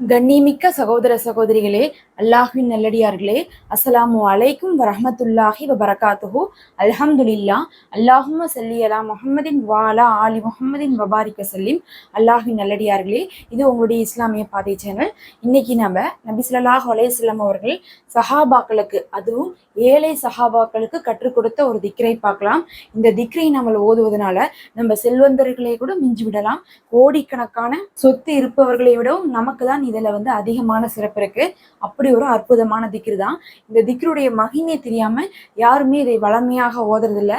கண்ணிமிக்க சகோதர சகோதரிகளே அல்லாஹின் நல்லடியார்களே அஸ்ஸலாமு அலைக்கும் வரஹ்மத்துல்லாஹி வபரகாத்துஹு. அல்ஹம்துலில்லா அல்லாஹும சல்லி அலா முஹம்மதின் வாலா ஆலி முஹம்மதின் வபாரிக்க சல்லிம். அல்லாஹின் நல்லடியார்களே இது உங்களுடைய இஸ்லாமிய பாதை சேனல். இன்னைக்கு நம்ம நபி சொல்லாஹ் அலையம் அவர்கள் சஹாபாக்களுக்கு அதுவும் ஏழை சஹாபாக்களுக்கு கற்றுக் கொடுத்த ஒரு திக்ரை பார்க்கலாம். இந்த திக்ரை நம்ம ஓதுவதனால நம்ம செல்வந்தர்களை கூட மிஞ்சி விடலாம். கோடிக்கணக்கான சொத்து இருப்பவர்களை விடவும் நமக்கு தான் இதுல வந்து அதிகமான சிறப்பு இருக்கு. அப்படி ஒரு அற்புதமான திக்ரு தான். இந்த திக்ருடைய மகிமை தெரியாம யாருமே இதை வளமையாக ஓதுறதில்ல.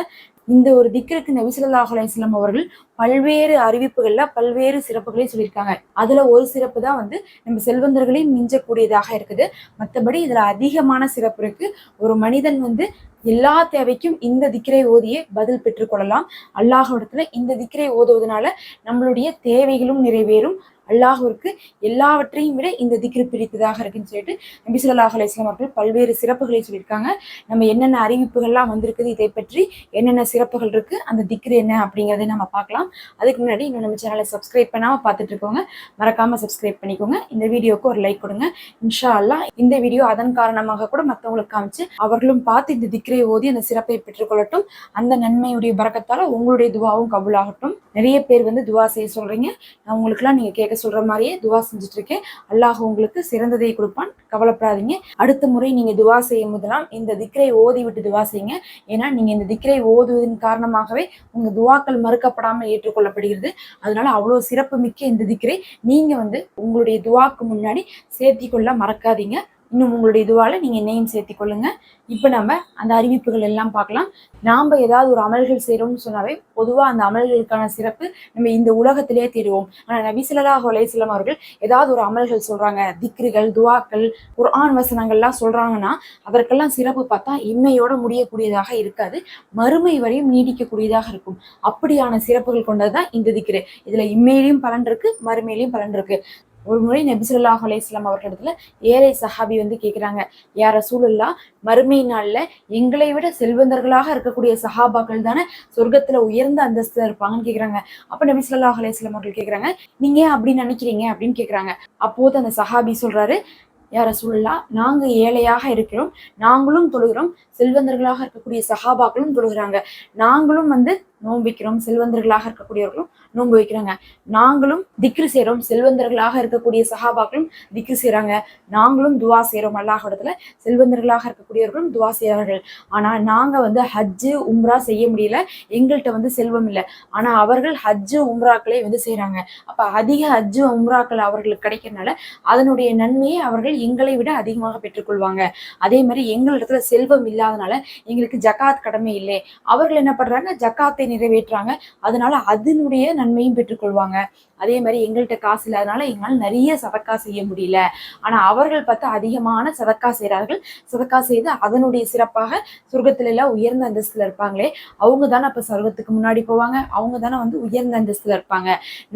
இந்த ஒரு திக்ருக்கு நபி ஸல்லல்லாஹு அவர்கள் பல்வேறு அறிவிப்புகள்ல பல்வேறு சிறப்புகளை சொல்லியிருக்காங்க. அதுல ஒரு சிறப்பு தான் வந்து நம்ம செல்வந்தர்களையும் மிஞ்சக்கூடியதாக இருக்குது. மற்றபடி இதுல அதிகமான சிறப்பு இருக்கு. ஒரு மனிதன் வந்து எல்லா தேவைக்கும் இந்த திக்கரை ஓதியே பதில் பெற்றுக்கொள்ளலாம் அல்லாஹ்விடத்துல இந்த திக்கரை ஓதுவதனால நம்மளுடைய தேவைகளும் நிறைவேறும். அல்லாஹ்விற்கு எல்லாவற்றையும் விட இந்த திக்ரு பிரித்ததாக இருக்குன்னு சொல்லிட்டு நபி சொல்லாஹ் அலைஹி அவர்கள் பல்வேறு சிறப்புகளை சொல்லியிருக்காங்க. நம்ம என்னென்ன அறிவிப்புகள்லாம் வந்திருக்குது இதை பற்றி என்னென்ன சிறப்புகள் இருக்கு அந்த திக்ரு என்ன அப்படிங்கிறதை நம்ம பார்க்கலாம். அதுக்கு முன்னாடி இன்னும் நம்ம சேனலை சப்ஸ்கிரைப் பண்ணாமல் பார்த்துட்டு இருக்கோங்க. மறக்காம சப்ஸ்கிரைப் பண்ணிக்கோங்க. இந்த வீடியோக்கு ஒரு லைக் கொடுங்க. இன்ஷா அல்லாஹ் இந்த வீடியோ அதன் காரணமாக கூட மற்றவங்களுக்கு காமிச்சு அவர்களும் பார்த்து இந்த திக்ரை ஓதி அந்த சிறப்பை பெற்றுக்கொள்ளட்டும். அந்த நன்மையுடைய பறக்கத்தால் உங்களுடைய துவாவும் கபுலாகட்டும். நிறைய பேர் வந்து துவா செய்ய சொல்றீங்க. நான் உங்களுக்குலாம் நீங்கள் கேட்க சொல்ற மாதிரியே துவா செஞ்சுட்டு இருக்கேன் அல்லாஹ் உங்களுக்கு சிறந்ததை கொடுப்பான். கவலைப்படாதீங்க. அடுத்த முறை நீங்க துவா செய்யும் போதெல்லாம் இந்த திக்கரை ஓதி விட்டு துவா செய்யுங்க. ஏன்னா நீங்க இந்த திக்கரை ஓதுவதன் காரணமாகவே உங்க துவாக்கள் மறுக்கப்படாமல் ஏற்றுக்கொள்ளப்படுகிறது. அதனால அவ்வளவு சிறப்பு மிக்க இந்த திக்ரை. நீங்க வந்து உங்களுடைய துவாக்கு முன்னாடி சேர்த்திக்கொள்ள மறக்காதீங்க. இன்னும் உங்களுடைய இதுவால நீங்க என்னையும் சேர்த்தி கொள்ளுங்க. இப்போ நம்ம அந்த அறிவிப்புகள் எல்லாம் பார்க்கலாம். நாம ஏதாவது ஒரு அமல்கள் செய்யறோம்னு சொன்னாவே பொதுவா அந்த அமல்களுக்கான சிறப்பு நம்ம இந்த உலகத்திலே தேடுவோம். ஆனா நபி ஸல்லல்லாஹு அவர்கள் ஏதாவது ஒரு அமல்கள் சொல்றாங்க. திக்ருகள் துவாக்கள் குர்ஆன் வசனங்கள்லாம் சொல்றாங்கன்னா அதற்கெல்லாம் சிறப்பு பார்த்தா இம்மையோட முடியக்கூடியதாக இருக்காது. மறுமை வரையும் நீடிக்கக்கூடியதாக இருக்கும். அப்படியான சிறப்புகள் கொண்டது தான் இந்த திக்ரு. இதுல இம்மையிலையும் பலன் இருக்கு மறுமையிலையும் பலன் இருக்கு. ஒரு முறை நபி அலையம் அவர்களிடத்துல ஏழை சஹாபி வந்து கேக்குறாங்க யார சூழல்லா மறுமை நாள்ல எங்களை விட செல்வந்தர்களாக இருக்கக்கூடிய சஹாபாக்கள் தானே சொர்க்கத்துல உயர்ந்த அந்தஸ்தில் இருப்பாங்கன்னு கேக்குறாங்க. அப்ப நபி அலையம் அவர்கள் கேக்குறாங்க நீங்க ஏன் அப்படி நினைக்கிறீங்க? அப்படின்னு கேக்குறாங்க. அப்போது அந்த சஹாபி சொல்றாரு யார சூழல்லா நாங்க ஏழையாக இருக்கிறோம் நாங்களும் தொழுகிறோம் செல்வந்தர்களாக இருக்கக்கூடிய சஹாபாக்களும் தொழுகிறாங்க நாங்களும் வந்து நோன்பு வைக்கிறோம் செல்வந்தர்களாக இருக்கக்கூடியவர்களும் நோன்பு வைக்கிறாங்க. நாங்களும் திக்ரு செய்கிறோம் செல்வந்தர்களாக இருக்கக்கூடிய சஹாபாக்களும் திக்ரு செய்கிறாங்க நாங்களும் துவா செய்கிறோம் அல்லாஹிடத்துல செல்வந்தர்களாக இருக்கக்கூடியவர்களும் துவா செய்கிறார்கள் ஆனால் நாங்கள் வந்து ஹஜ்ஜு உம்ரா செய்ய முடியல எங்கள்கிட்ட வந்து செல்வம் இல்லை. ஆனால் அவர்கள் ஹஜ்ஜு உம்ராக்களை வந்து செய்கிறாங்க அப்போ அதிக ஹஜ்ஜு உம்ராக்கள் அவர்களுக்கு கிடைக்கிறனால அதனுடைய நன்மையை அவர்கள் எங்களை விட அதிகமாக பெற்றுக்கொள்வாங்க. அதே மாதிரி எங்களிடத்துல செல்வம் இல்லாதனால எங்களுக்கு ஜக்காத் கடமை இல்லை. அவர்கள் என்ன பண்ணுறாங்க ஜக்காத்தை நிறைவேற்றுறாங்க. அதனால அதனுடைய நன்மையும் பெற்றுக்கொள்வாங்க. அதே மாதிரி எங்கள்கிட்ட காசு இல்லாதனால எங்களால் நிறைய சதக்கா செய்ய முடியல. ஆனா அவர்கள் பார்த்து அதிகமான சதக்கா செய்கிறார்கள் சதக்கா செய்து அதனுடைய சிறப்பாக சொர்க்கத்துல எல்லாம் உயர்ந்த அந்தஸ்துல இருப்பாங்களே அவங்க தானே அப்ப சொர்க்கத்துக்கு முன்னாடி போவாங்க. அவங்க தானே வந்து உயர்ந்த அந்தஸ்துல இருப்பாங்க.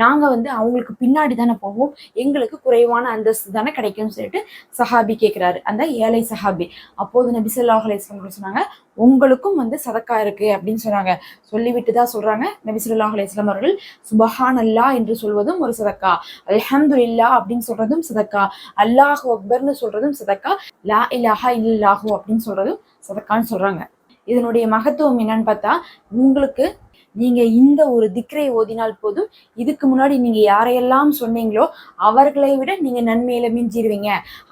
நாங்க வந்து அவங்களுக்கு பின்னாடி தானே போவோம். எங்களுக்கு குறைவான அந்தஸ்து தானே கிடைக்கும்னு சொல்லிட்டு சஹாபி கேட்கிறாரு அந்த ஏழை சஹாபி. அப்போது நபி ஸல்லல்லாஹு சொன்னாங்க உங்களுக்கும் வந்து சதக்கா இருக்கு அப்படின்னு சொன்னாங்க. சொல்லிவிட்டு தான் சொல்றாங்க. நபிசுல்லா ஸல்லல்லாஹு அவர்கள் சுபஹான் அல்லாஹ் என்று சொல்வதும் ஒரு சதக்கா. அல்ஹம்துலில்லா அப்படின்னு சொல்றதும் சதக்கா. அல்லாஹு அக்பர்னு சொல்றதும் சதக்கா. லா இல்லாஹா இல்லல்லாஹு அப்படின்னு சொல்றதும் சதக்கான்னு சொல்றாங்க. இதனுடைய மகத்துவம் என்னன்னு பார்த்தா உங்களுக்கு நீங்க இந்த ஒரு திக்ரை ஓதினால் போதும். இதுக்கு முன்னாடி நீங்க யாரையெல்லாம் சொன்னீங்களோ அவர்களை விட நீங்க நன்மையில மிஞ்சிடுவீங்க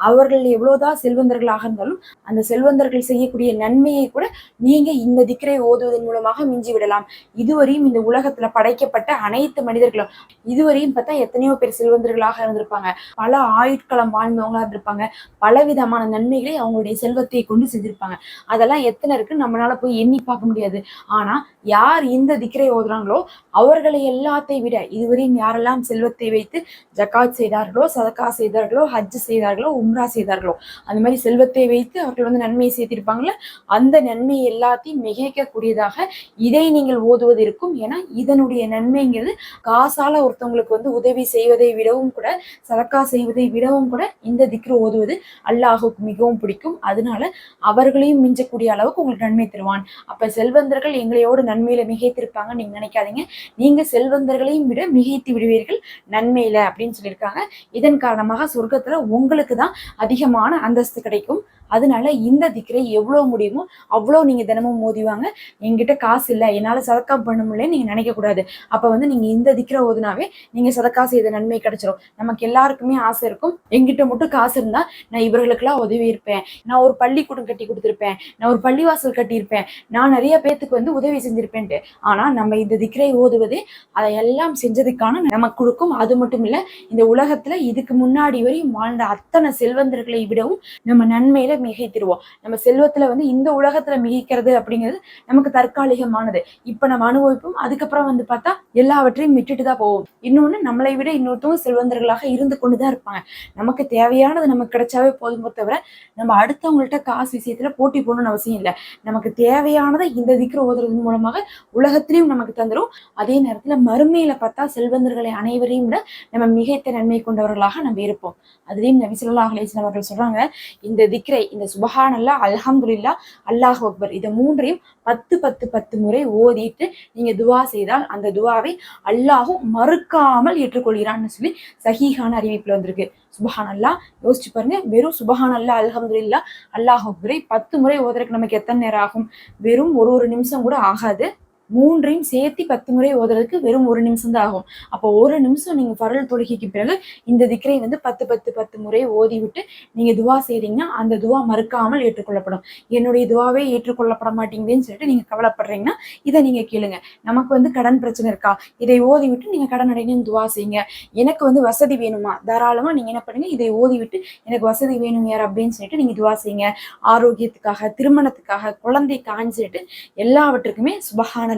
அவர்கள் எவ்வளவுதான் செல்வந்தர்களாக இருந்தாலும் அந்த செல்வந்தர்கள் செய்யக்கூடிய நன்மையை கூட நீங்க இந்த திக்ரை ஓதுவதன் மூலமாக மிஞ்சி விடலாம் இதுவரையும் இந்த உலகத்துல படைக்கப்பட்ட அனைத்து மனிதர்களும் இதுவரையும் பார்த்தா எத்தனையோ பேர் செல்வந்தர்களாக இருந்திருப்பாங்க. பல ஆயுட்காலம் வாழ்ந்தவங்களா இருந்திருப்பாங்க. பலவிதமான நன்மைகளை அவங்களுடைய செல்வத்தை கொண்டு செஞ்சிருப்பாங்க. அதெல்லாம் எத்தனை இருக்கு? நம்மளால போய் எண்ணி பார்க்க முடியாது. ஆனா யார் இந்த திக்ரை ஓதுறாங்களோ அவர்களை எல்லாத்தையும் விட இதுவரையும் யாரெல்லாம் செல்வத்தை வைத்து ஜக்காத் செய்தார்களோ சதக்கா செய்தார்களோ ஹஜ் செய்தார்களோ உம்ரா செய்தார்களோ அந்த மாதிரி செல்வத்தை வைத்து அவர்கள் வந்து நன்மையை சேர்த்திருப்பாங்கல்ல அந்த நன்மை எல்லாத்தையும் மிகைக்கக்கூடியதாக இதை நீங்கள் ஓதுவது இருக்கும் ஏன்னா இதனுடைய நன்மைங்கிறது காசால ஒருத்தவங்களுக்கு வந்து உதவி செய்வதை விடவும் கூட சதக்கா செய்வதை விடவும் கூட இந்த திக்ரு ஓதுவது அல்லாஹுக்கு மிகவும் பிடிக்கும். அதனால அவர்களையும் மிஞ்சக்கூடிய அளவுக்கு உங்களுக்கு நன்மை தருவான். அப்ப செல்வந்தர்கள் எங்களையோடு நன்மையில மிகைத்திருப்பாங்க. இருப்பாங்கன்னு நீங்க நினைக்காதீங்க. நீங்க செல்வந்தர்களையும் விட மிகைத்து விடுவீர்கள். நன்மையில அப்படின்னு சொல்லியிருக்காங்க. இதன் காரணமாக சொர்க்கத்துல உங்களுக்கு தான் அதிகமான அந்தஸ்து கிடைக்கும். அதனால இந்த திக்கரை எவ்வளோ முடியுமோ அவ்வளோ நீங்கள் தினமும் மோதிவாங்க. எங்கிட்ட காசு இல்லை. என்னால் சதக்கா பண்ண முடியலன்னு நீங்கள் நினைக்கக்கூடாது அப்போ வந்து நீங்கள் இந்த திக்கரை ஓதுனாவே நீங்கள் சதக்கா செய்த நன்மை கிடைச்சிரும். நமக்கு எல்லாருக்குமே ஆசை இருக்கும். எங்கிட்ட மட்டும் காசு இருந்தால் நான் இவர்களுக்கெல்லாம் உதவி இருப்பேன். நான் ஒரு பள்ளிக்கூடம் கட்டி கொடுத்துருப்பேன். நான் ஒரு பள்ளிவாசல் கட்டியிருப்பேன். நான் நிறைய பேத்துக்கு வந்து உதவி செஞ்சிருப்பேன்ட்டு. ஆனால் நம்ம இந்த திக்கரை ஓதுவது அதை எல்லாம் செஞ்சதுக்கான நமக்கு கொடுக்கும். அது மட்டும் இல்லை இந்த உலகத்தில் இதுக்கு முன்னாடி வரையும் வாழ்ந்த அத்தனை செல்வந்தர்களை விடவும் நம்ம நன்மையில மிகைத்திருவோம் நம்ம செல்வத்துல வந்து இந்த உலகத்துல மிகைக்கிறது அப்படிங்கிறது நமக்கு தற்காலிகமானது. இப்ப நம்ம அனுபவிப்போம். அதுக்கப்புறம் வந்து பார்த்தா எல்லாவற்றையும் விட்டுட்டு தான் போவோம். இன்னொன்னு நம்மளை விட இன்னொருத்தவங்க செல்வந்தர்களாக இருந்து கொண்டுதான் இருப்பாங்க. நமக்கு தேவையானது நமக்கு கிடைச்சாவே போதும் தவிர நம்ம அடுத்தவங்கள்ட்ட காசு விஷயத்துல போட்டி போடணும்னு அவசியம் இல்லை. நமக்கு தேவையானதை இந்த திக்கிற ஓதுறது மூலமாக உலகத்திலையும் நமக்கு தந்துரும். அதே நேரத்துல மறுமையில பார்த்தா செல்வந்தர்களை அனைவரையும் விட நம்ம மிகைத்த நன்மை கொண்டவர்களாக நம்ம இருப்போம். அதுலேயும் நபி ஸல்லல்லாஹு அவர்கள் சொல்றாங்க இந்த திக்ரை இந்த சுபஹான் அல்ஹம்துல்லா அல்லாஹ் அக்பர். இதை மூன்றையும் பத்து பத்து பத்து முறை ஓதிட்டு நீங்க துவா செய்தால் அந்த துவாவை அல்லாஹும் மறுக்காமல் ஏற்றுக்கொள்கிறான்னு சொல்லி சஹீஹான அறிவிப்புல வந்திருக்கு. சுபஹான் அல்லா யோசிச்சு பாருங்க. வெறும் சுபஹான் அல்லா அல்ஹம்துலில்லா அல்லாஹ் அக்பரை பத்து முறை ஓதுறதுக்கு நமக்கு எத்தனை நேரம் ஆகும்? வெறும் ஒரு ஒரு நிமிஷம் கூட ஆகாது. மூன்றையும் சேர்த்து பத்து முறை ஓதுறதுக்கு வெறும் ஒரு நிமிஷம் தான் ஆகும். அப்போ ஒரு நிமிஷம் நீங்க பரல் தொழுகைக்கு பிறகு இந்த திக்கரை வந்து பத்து பத்து பத்து முறை ஓதி விட்டு நீங்க துவா செய்றீங்கன்னா அந்த துவா மறுக்காமல் ஏற்றுக்கொள்ளப்படும். என்னுடைய துவாவே ஏற்றுக்கொள்ளப்பட மாட்டேங்குதுன்னு சொல்லிட்டு நீங்க கவலைப்படுறீங்கன்னா இதை நீங்க கேளுங்க. நமக்கு வந்து கடன் பிரச்சனை இருக்கா? இதை ஓதி விட்டு நீங்க கடன் அடைங்கன்னு துவா செய்யுங்க. எனக்கு வந்து வசதி வேணுமா? தாராளமா நீங்க என்ன பண்ணுங்க இதை ஓதி விட்டு எனக்கு வசதி வேணும் யார் அப்படின்னு சொல்லிட்டு நீங்க துவா செய்யுங்க. ஆரோக்கியத்துக்காக திருமணத்துக்காக குழந்தைக்காகன்னு சொல்லிட்டு எல்லாவற்றுக்குமே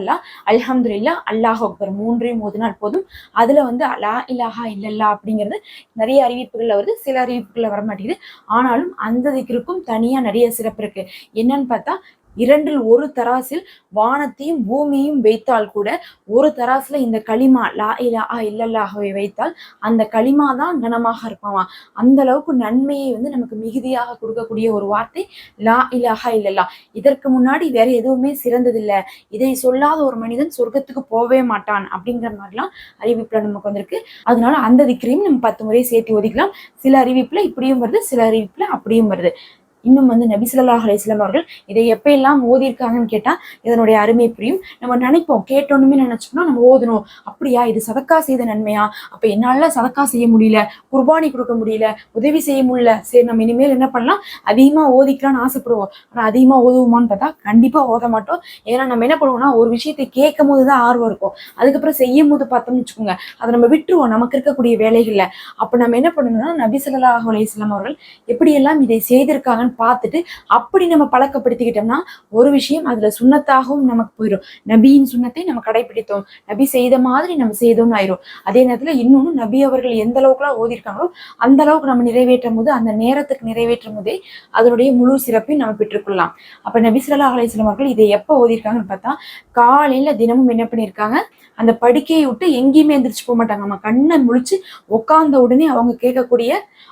சுபஹானல்லா அல்ஹம்துலில்லா அல்லாஹ் அக்பர். மூன்றையும் ஓதினால் போதும். அதுல வந்து அலா இல்லாஹா இல்லல்லா அப்படிங்கிறது நிறைய அறிவிப்புகள்ல வருது. சில அறிவிப்புகள்ல வர மாட்டேங்குது ஆனாலும் அந்த திக்கிற்கும் தனியா நிறைய சிறப்பு இருக்கு. என்னன்னு பார்த்தா இரண்டில் ஒரு தராசில் வானத்தையும் பூமியையும் வைத்தால் கூட ஒரு தராசுல இந்த களிமா லா இலாஹா இல்லல்லாகவே வைத்தால் அந்த களிமா தான் கனமாக இருப்பாமா? அந்த அளவுக்கு நன்மையை வந்து நமக்கு மிகுதியாக கொடுக்கக்கூடிய ஒரு வார்த்தை லா இலாஹா இல்லல்லா இதற்கு முன்னாடி வேற எதுவுமே சிறந்ததில்லை. இதை சொல்லாத ஒரு மனிதன் சொர்க்கத்துக்கு போகவே மாட்டான் அப்படிங்கிற மாதிரிலாம் அறிவிப்புல நமக்கு வந்திருக்கு. அதனால அந்த திக்கரையும் நம்ம பத்து முறை சேர்த்து ஒதுக்கலாம். சில அறிவிப்புல இப்படியும் வருது சில அறிவிப்புல அப்படியும் வருது. இன்னும் வந்து நபிசுல்லா அலிஸ்லாம் அவர்கள் இதை எப்பெல்லாம் ஓதியிருக்காங்கன்னு கேட்டால் இதனுடைய அருமை புரியும். நம்ம நினைப்போம் கேட்டோன்னுமே நினைச்சோம்னா நம்ம ஓதணும். அப்படியா? இது சதக்கா செய்த நன்மையா? அப்போ என்னால் சதக்கா செய்ய முடியல குர்பானி கொடுக்க முடியல உதவி செய்ய முடியல. சரி நம்ம இனிமேல் என்ன பண்ணலாம்? அதிகமாக ஓதிக்கலாம்னு ஆசைப்படுவோம். ஆனால் அதிகமாக ஓதுவோமான்னு பார்த்தா கண்டிப்பாக ஓத மாட்டோம். ஏன்னா நம்ம என்ன பண்ணுவோம்னா ஒரு விஷயத்தை கேட்கும் போது தான் ஆர்வம் இருக்கும். அதுக்கப்புறம் செய்யும் போது பார்த்தோம்னு வச்சுக்கோங்க அதை நம்ம விட்டுருவோம். நமக்கு இருக்கக்கூடிய வேலைகளில். அப்போ நம்ம என்ன பண்ணணும்னா நபி ஸல்லல்லாஹு அலையம் அவர்கள் எப்படியெல்லாம் இதை செய்திருக்காங்கன்னு பார்த்துட்டு அப்படி நம்ம பழக்கப்படுத்திக்கிட்டோம்னா ஒரு விஷயம் அதுல சுண்ணத்தாகவும் நமக்கு போயிடும் நபியின் சுண்ணத்தை நம்ம கடைபிடித்தோம் நபி செய்த மாதிரி நம்ம செய்தோம்னு ஆயிரும். அதே நேரத்துல இன்னொன்னு நபி அவர்கள் எந்த அளவுக்குலாம் ஓதிருக்காங்களோ அந்த அளவுக்கு நம்ம நிறைவேற்றும் போது அந்த நேரத்துக்கு நிறைவேற்றும் போதே அதனுடைய முழு சிறப்பையும் நம்ம பெற்றுக்கொள்ளலாம். அப்ப நபி சொல்லா அலையம் அவர்கள் இதை எப்போ ஓதிருக்காங்கன்னு பார்த்தா காலையில தினமும் என்ன பண்ணியிருக்காங்க? அந்த படுக்கையை விட்டு எங்கேயுமே எந்திரிச்சு போக மாட்டாங்க. நம்ம கண்ணை முழிச்சு உட்கார்ந்த உடனே அவங்க கேட்கக்கூடிய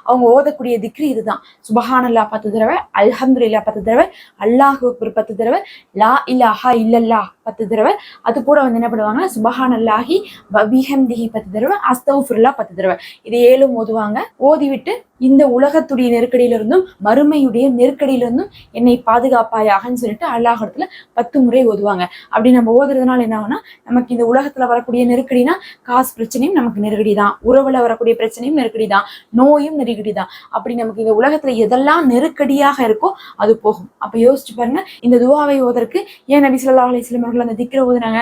அவங்க ஓதக்கூடிய திக்ரி இதுதான். சுபஹானல்லா பத்து தடவை அல்ஹம்துலில்லா பத்து தடவை அல்லாஹ் அக்பர் பத்து தடவை லா இல்லாஹா இல்லல்லா பத்து தடவை. அது கூட வந்து என்ன பண்ணுவாங்க சுபஹான் அல்லாஹி வபிஹம்திஹி பத்து தடவை அஸ்தவுஃபுல்லா பத்து தடவை. இது ஏழும் ஓதுவாங்க. ஓதிவிட்டு இந்த உலகத்துடைய நெருக்கடியிலிருந்தும் மறுமையுடைய நெருக்கடியிலிருந்தும் என்னை பாதுகாப்பாயாகன்னு சொல்லிட்டு அல்லாஹிடத்துல பத்து முறை ஓதுவாங்க. அப்படி நம்ம ஓதுறதுனால என்ன ஆகும்னா நமக்கு இந்த உலகத்துல வரக்கூடிய நெருக்கடினா காசு பிரச்சனையும் நமக்கு நெருக்கடி தான் உறவுல வரக்கூடிய பிரச்சனையும் நெருக்கடி தான் நோயும் நெருக்கடி தான் அப்படி நமக்கு இந்த உலகத்துல எதெல்லாம் நெருக்கடியாக இருக்கோ அது போகும். அப்ப யோசிச்சு பாருங்க இந்த துவாவை ஓதற்கு ஏன் நபி சொல்லா அலிஸ்லாம் அவர்கள் அந்த திக்ரை ஓதுனாங்க.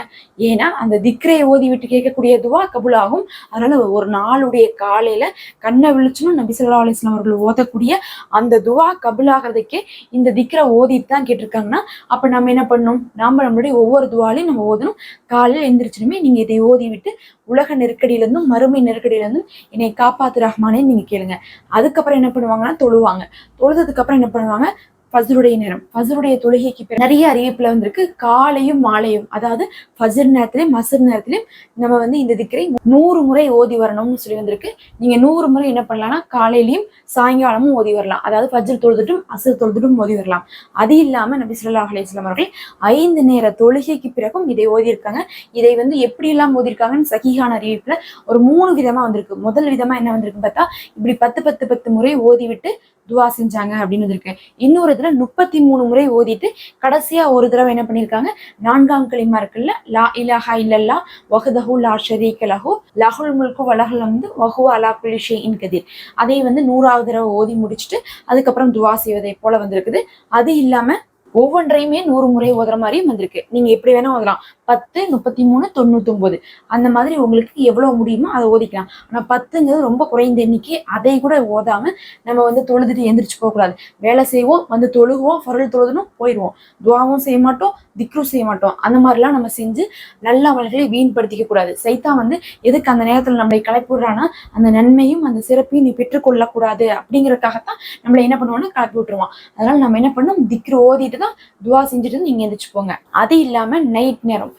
ஏன்னா அந்த திக்ரையை ஓதி விட்டு கேட்கக்கூடிய துவா கபுலாகும். அதனால ஒரு நாளுடைய காலையில கண்ணை விழிச்சுன்னு நபி சொல்லா அலிஸ்லாம் அவர்கள் ஓதக்கூடிய அந்த துவா கபுலாகிறதுக்கே இந்த திக்ரை ஓதிட்டு தான் கேட்டிருக்காங்கன்னா அப்ப நம்ம என்ன பண்ணணும்? நாம நம்மளுடைய ஒவ்வொரு துவாலையும் நம்ம ஓதணும். காலையில் எந்திரிச்சிடுமே நீங்க இதை ஓதி விட்டு உலக நெருக்கடியிலிருந்தும் மறுமை நெருக்கடியிலிருந்தும் என்னை காப்பாத்து ரஹ்மானே நீங்க கேளுங்க. அதுக்கப்புறம் என்ன பண்ணுவாங்கன்னா தொழுவாங்க. தொழுதுக்கு அப்புறம் என்ன பண்ணுவாங்க? ஃபசருடைய நேரம் ஃபசருடைய தொழுகைக்கு பிறகு நிறைய அறிவிப்புல வந்திருக்கு. காலையும் மாலையும் அதாவது ஃபசர் நேரத்திலையும் மசர் நேரத்திலையும் நம்ம வந்து இந்த திக்கரை நூறு முறை ஓதி வரணும்னு சொல்லி வந்திருக்கு. நீங்க நூறு முறை என்ன பண்ணலாம்னா காலையிலயும் சாயங்காலமும் ஓதி வரலாம். அதாவது ஃபஜ்ர் தொழுதுட்டும் அசர் தொழுதுட்டும் ஓதி வரலாம். அது இல்லாம நபி சொல்லா அலிஸ்லாம் அவர்கள் ஐந்து நேர தொழுகைக்கு பிறகும் இதை ஓதியிருக்காங்க. இதை வந்து எப்படி எல்லாம் ஓதிருக்காங்கன்னு சகிஹான அறிவிப்புல ஒரு மூணு விதமா வந்திருக்கு. முதல் விதமா என்ன வந்திருக்கு பார்த்தா இப்படி பத்து பத்து பத்து முறை ஓதி விட்டு துவா செஞ்சாங்க அப்படின்னு வந்திருக்கு. இன்னொரு இதில் முப்பத்தி மூணு முறை ஓதிட்டு கடைசியா ஒரு தடவை என்ன பண்ணியிருக்காங்க? நான்காம் களிமா இருக்குல்ல லா இலஹா இல்லல்லா வஹதஹு லா ஷரீக லஹு லஹுல் முல்கு வலஹுல் வந்து வஹு அலா குல்லி இன் கதிர். அதை வந்து நூறாவது தடவை ஓதி முடிச்சுட்டு அதுக்கப்புறம் துவா செய்வதை போல வந்திருக்குது. அது இல்லாம ஒவ்வொன்றையுமே நூறு முறை ஓதுற மாதிரியும் வந்திருக்கு. நீங்க எப்படி வேணா ஓதலாம். பத்து முப்பத்தி மூணு தொண்ணூத்தொன்பது அந்த மாதிரி உங்களுக்கு எவ்வளவு முடியுமோ அதை ஓதிக்கலாம். ஆனா பத்துங்கிறது ரொம்ப குறைந்த எண்ணிக்கை. அதை கூட ஓதாம நம்ம வந்து தொழுதுட்டு எந்திரிச்சு போக கூடாது. வேலை செய்வோம் வந்து தொழுகுவோம் பொருள் தொழுதுனும் போயிடுவோம். துவாவும் செய்ய மாட்டோம் திக்ரும் செய்ய மாட்டோம். அந்த மாதிரிலாம் நம்ம செஞ்சு நல்ல அமல்களை வீண்படுத்திக்க கூடாது. சைத்தா வந்து எதுக்கு அந்த நேரத்துல நம்மளை கலப்பி விடுறான்னா அந்த நன்மையும் அந்த சிறப்பையும் நீ பெற்றுக்கொள்ளக்கூடாது அப்படிங்கறதுக்காகத்தான் நம்மளை என்ன பண்ணுவோம்னா கலப்பி விட்டுருவான். அதனால நம்ம என்ன பண்ணணும் திக்ரு ஓதிட்டு தான் துவா செஞ்சுட்டு நீங்க எந்திரிச்சு போங்க. அது இல்லாம நைட் நேரம்.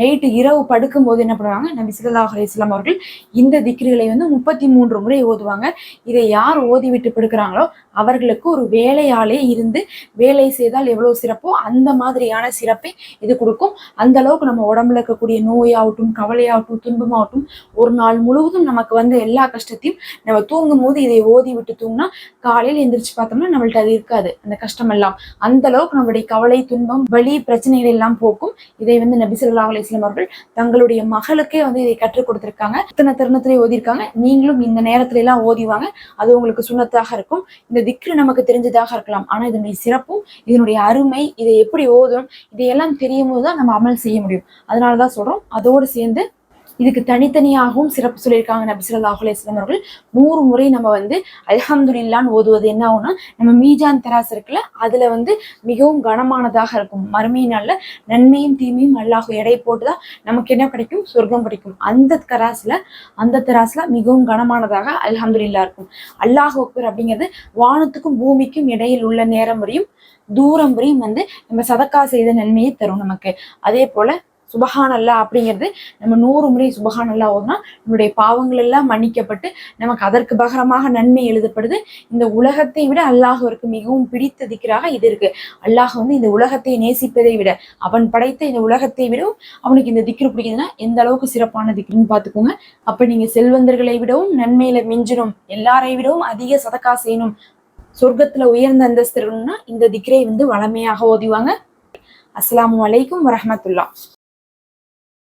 நைட்டு இரவு படுக்கும் போது என்ன பண்ணுவாங்க? நபி ஸல்லல்லாஹு அலைஹி அவர்கள் இந்த திக்ருகளை வந்து முப்பத்தி மூன்று முறை ஓதுவாங்க. இதை யார் ஓதி விட்டு படுக்கிறாங்களோ அவர்களுக்கு ஒரு வேலையாலே இருந்து வேலை செய்தால் எவ்வளவு சிறப்போ அந்த மாதிரியான சிறப்பை இது கொடுக்கும். அந்த அளவுக்கு நம்ம உடம்புல இருக்கக்கூடிய நோயாகட்டும் கவலையாகட்டும் துன்பமாகட்டும் ஒரு நாள் முழுவதும் நமக்கு வந்து எல்லா கஷ்டத்தையும் நம்ம தூங்கும் போது இதை ஓதி விட்டு தூங்கினா காலையில் எந்திரிச்சு பார்த்தோம்னா நம்மள்ட்ட அது இருக்காது. அந்த கஷ்டம் எல்லாம் அந்த அளவுக்கு நம்மளுடைய கவலை துன்பம் வலி பிரச்சனைகள் எல்லாம் போக்கும். இதை வந்து நபி அலைஹி அவர்கள் தங்களுடைய மகளுக்கே வந்து இதை கற்றுக் கொடுத்திருக்காங்க. இத்தனை தருணத்திலே ஓதிருக்காங்க நீங்களும் இந்த நேரத்துல எல்லாம் ஓதிவாங்க அது உங்களுக்கு சுண்ணத்தாக இருக்கும். இந்த திக்ரு நமக்கு தெரிஞ்சதாக இருக்கலாம். ஆனா இதனுடைய சிறப்பும் இதனுடைய அருமை இதை எப்படி ஓதும் இதையெல்லாம் தெரியும் போது தான் நம்ம அமல் செய்ய முடியும். அதனாலதான் சொல்றோம். அதோடு சேர்ந்து இதுக்கு தனித்தனியாகவும் சிறப்பு சொல்லியிருக்காங்க நபி ஸல்லல்லாஹு அலைஹி அவர்கள். நூறு முறை நம்ம வந்து அல்ஹம்துலில்லான்னு ஓதுவது என்ன ஆகும்னா நம்ம மீஜான் தராசு இருக்குல்ல அதுல வந்து மிகவும் கனமானதாக இருக்கும். மறுமை நன்மையும் தீமையும் அல்லாஹ் எடை போட்டுதான் நமக்கு என்ன கிடைக்கும்? சொர்க்கம் கிடைக்கும். அந்த தராசுல அந்த தராசுல மிகவும் கனமானதாக அல்ஹம்துலில்லா இருக்கும். அல்லாஹ் அக்பர் அப்படிங்கிறது வானத்துக்கும் பூமிக்கும் இடையில் உள்ள நேரம் வரையும் தூரம் வரையும் வந்து நம்ம சதக்கா செய்த நன்மையை தரும் நமக்கு. அதே போல சுபஹான் அல்லா அப்படிங்கிறது நம்ம நூறு முறை சுபஹான் அல்லா ஓதுனா நம்மளுடைய பாவங்கள் எல்லாம் மன்னிக்கப்பட்டு நமக்கு அதற்கு பகரமாக நன்மை எழுதப்படுது. இந்த உலகத்தை விட அல்லாஹுவிற்கு மிகவும் பிடித்த திக்ராக இது இருக்கு. அல்லாஹ் வந்து இந்த உலகத்தை நேசிப்பதை விட அவன் படைத்த இந்த உலகத்தை விடவும் அவனுக்கு இந்த திக்ரு பிடிக்குதுன்னா எந்த அளவுக்கு சிறப்பான திக்ருன்னு பார்த்துக்கோங்க. அப்ப நீங்க செல்வந்தர்களை விடவும் நன்மையில மிஞ்சணும் எல்லாரை விடவும் அதிக சதக்கா செய்யணும். சொர்க்கத்துல உயர்ந்த அந்தஸ்து இருக்கணும்னா இந்த திக்ரை வந்து வளமையாக ஓதிவாங்க. அஸ்ஸலாமு அலைக்கும் வரமத்துல்லா